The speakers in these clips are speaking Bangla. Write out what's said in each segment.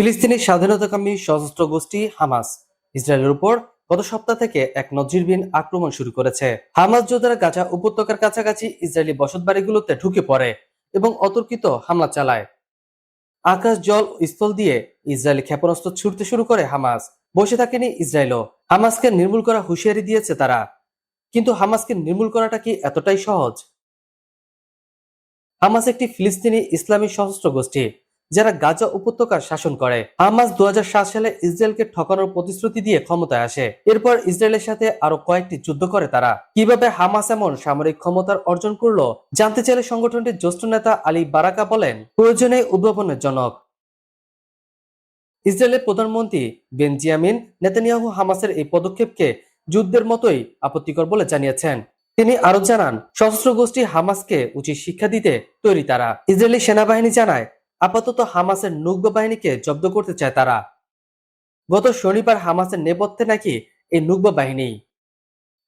ফিলিস্তিনি স্বাধীনতাকামী সশস্ত্র গোষ্ঠী হামাস, ইসরায়েলের উপর গত সপ্তাহ থেকে এক নজিরবিহীন আক্রমণ শুরু করেছে। হামাস যোদ্ধারা গাজা উপত্যকার কাছাকাছি ইসরায়েলি বসতবাড়িগুলোতে ঢুকে পড়ে এবং অতর্কিত হামলা চালায়। আকাশ, জল স্থল দিয়ে ইসরায়েলি ক্ষেপণাস্ত্র ছুটতে শুরু করে হামাস। বসে থাকেনি ইসরায়েলও। হামাসকে নির্মূল করা হুঁশিয়ারি দিয়েছে তারা। কিন্তু হামাসকে নির্মূল করাটা কি এতটাই সহজ? হামাস একটি ফিলিস্তিনি ইসলামী সশস্ত্র গোষ্ঠী। যারা গাজা উপত্যকার শাসন করে। হামাস দু হাজার সাত সালে ইসরায়েলকে ঠকানোর প্রতিশ্রুতি দিয়ে ক্ষমতায় আসে। এরপর ইসরায়েলের সাথে আরও কয়েকটি যুদ্ধ করে তারা। কীভাবে হামাস এমন সামরিক ক্ষমতার অর্জন করল, জানতে চাইলে সংগঠনটির জ্যেষ্ঠ নেতা আলী বারাকা বলেন, প্রয়োজনে উদ্ভাবনের জনক। ইসরায়েলের প্রধানমন্ত্রী বেনজিয়ামিন নেতানিয়াহু হামাসের এই পদক্ষেপকে যুদ্ধের মতোই আপত্তিকর বলে জানিয়েছেন। তিনি আরও জানান, সশস্ত্র গোষ্ঠী হামাসকে উচিত শিক্ষা দিতে তৈরি তারা। ইসরায়েলি সেনাবাহিনী জানায় আপাতত হামাসের নুগ্ব বাহিনীকে জব্দ করতে চায় তারা। গত শনিবার হামাসের নেপথ্যে নাকি এই নুগ্ব বাহিনী।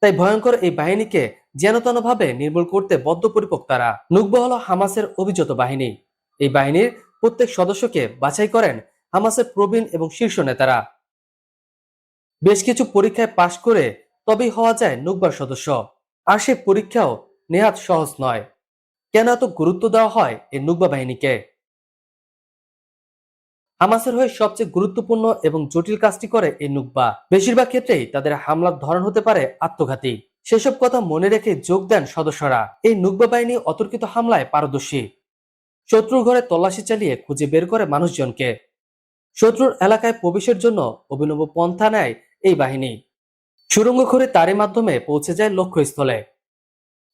তাই ভয়ঙ্কর এই বাহিনীকে যেনতনভাবে নির্মূল করতে বদ্ধপরিপক তারা। নুগ্ব হল হামাসের অভিযত বাহিনী। এই বাহিনীর প্রত্যেক সদস্যকে বাছাই করেন হামাসের প্রবীণ এবং শীর্ষ নেতারা। বেশ কিছু পরীক্ষায় পাশ করে তবেই হওয়া যায় নুকবার সদস্য। আর সে পরীক্ষাও নেহাত সহজ নয়। কেন এত গুরুত্ব দেওয়া হয় এই নুকবা বাহিনীকে? হামাসের হয়ে সবচেয়ে গুরুত্বপূর্ণ এবং জটিল কাজটি করে এই নুকবা। বেশিরভাগ ক্ষেত্রেই তাদের হামলার ধরন হতে পারে আত্মঘাতী। সেসব কথা মনে রেখে যোগ দেন সদস্যরা। এই নুকবা বাহিনী অতর্কিত হামলায় পারদর্শী। শত্রুর ঘরে তল্লাশি চালিয়ে খুঁজে বের করে মানুষজনকে। শত্রুর এলাকায় প্রবেশের জন্য অভিনব পন্থা নেয় এই বাহিনী। সুরঙ্গ করে তারই মাধ্যমে পৌঁছে যায় লক্ষ্যস্থলে।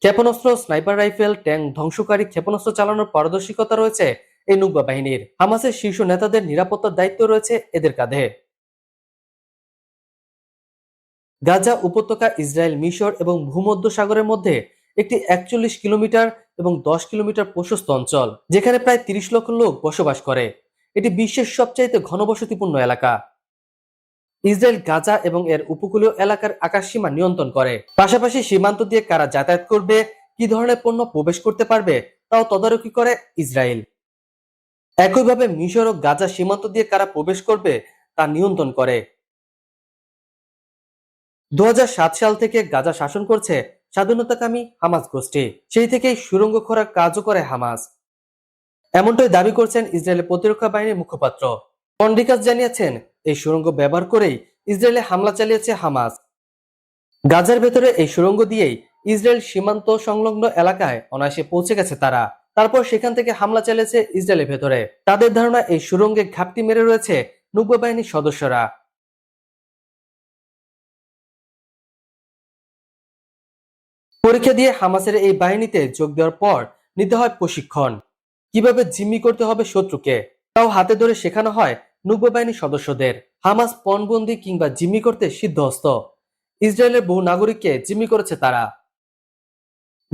ক্ষেপণাস্ত্র, স্নাইপার রাইফেল, ট্যাঙ্ক ধ্বংসকারী ক্ষেপণাস্ত্র চালানোর পারদর্শিকতা রয়েছে এই নুকবা বাহিনীর হামাসের শীর্ষ নেতাদের নিরাপত্তার দায়িত্ব রয়েছে এদের কাঁধে। গাজা উপত্যকা ইসরায়েল মিশর এবং ভূমধ্য সাগরের মধ্যে একটি একচল্লিশ কিলোমিটার এবং দশ কিলোমিটার প্রশস্ত অঞ্চল, যেখানে প্রায় তিরিশ লক্ষ লোক বসবাস করে। এটি বিশ্বের সবচাইতে ঘনবসতিপূর্ণ এলাকা। ইসরায়েল গাজা এবং এর উপকূলীয় এলাকার আকাশসীমা নিয়ন্ত্রণ করে। পাশাপাশি সীমান্ত দিয়ে কারা যাতায়াত করবে, কি ধরনের পণ্য প্রবেশ করতে পারবে, তাও তদারকি করে ইসরায়েল। একইভাবে মিশর ও গাজা সীমান্ত দিয়ে কারা প্রবেশ করবে তা নিয়ন্ত্রণ করে। দু হাজার সাত সাল থেকে গাজা শাসন করছে স্বাধীনতাকামী হামাস গোষ্ঠী। সেই থেকেই সুরঙ্গ খোরার কাজও করে হামাস। এমনটাই দাবি করছেন ইসরায়েলের প্রতিরক্ষা বাহিনীর মুখপাত্র। পন্ডিকাস জানিয়েছেন, এই সুরঙ্গ ব্যবহার করেই ইসরায়েলে হামলা চালিয়েছে হামাস। গাজার ভেতরে এই সুরঙ্গ দিয়েই ইসরায়েল সীমান্ত সংলগ্ন এলাকায় অনায়াসে পৌঁছে গেছে তারা। তারপর সেখান থেকে হামলা চালিয়েছে ইসরায়েলের ভেতরে। তাদের ধারণা, এই সুরঙ্গে ঘাপটি মেরে রয়েছে নব্য বাহিনীর সদস্যরা। পরীক্ষা দিয়ে হামাসের এই বাহিনীতে যোগ দেওয়ার পর নিতে হয় প্রশিক্ষণ। কীভাবে জিম্মি করতে হবে শত্রুকে? তাও হাতে ধরে শেখানো হয় নব্য বাহিনীর সদস্যদের। হামাস পণবন্দি কিংবা জিম্মি করতে সিদ্ধহস্ত। ইসরায়েলের বহু নাগরিককে জিম্মি করেছে তারা।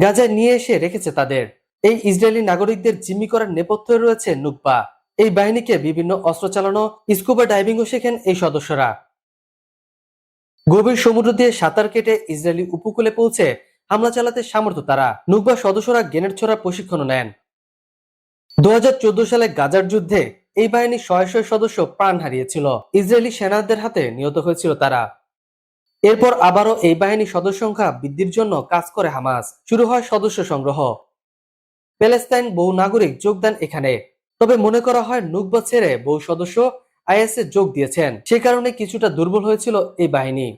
গাজায় নিয়ে এসে রেখেছে তাদের। এই ইসরায়েলি নাগরিকদের জিম্মি করার নেপথ্যে রয়েছে নুকবা এই বাহিনীকে বিভিন্ন অস্ত্র চালানো, স্কুবা ডাইভিংও শেখেন এই সদস্যরা। গভীর সমুদ্র দিয়ে সাঁতার কেটে ইসরায়েলি উপকূলে পৌঁছে হামলা চালাতে সামর্থ্য তারা। নুকবা সদস্যরা গ্রেনেড ছোড়ার প্রশিক্ষণও নেন। দু হাজার চোদ্দ সালে গাজার যুদ্ধে এই বাহিনীর শয়ে শয়ে সদস্য প্রাণ হারিয়েছিল। ইসরায়েলি সেনাদের হাতে নিহত হয়েছিল তারা। এরপর আবারও এই বাহিনীর সদস্য সংখ্যা বৃদ্ধির জন্য কাজ করে হামাস। শুরু হয় সদস্য সংগ্রহ। প্যালেস্তাইন বহু নাগরিক যোগদান এখানে। তবে মনে করা হয় নুকবা ছেড়ে বহু সদস্য আইএসএ যোগ দিয়েছেন। সে কারণে কিছুটা দুর্বল হয়েছিল এই বাহিনী।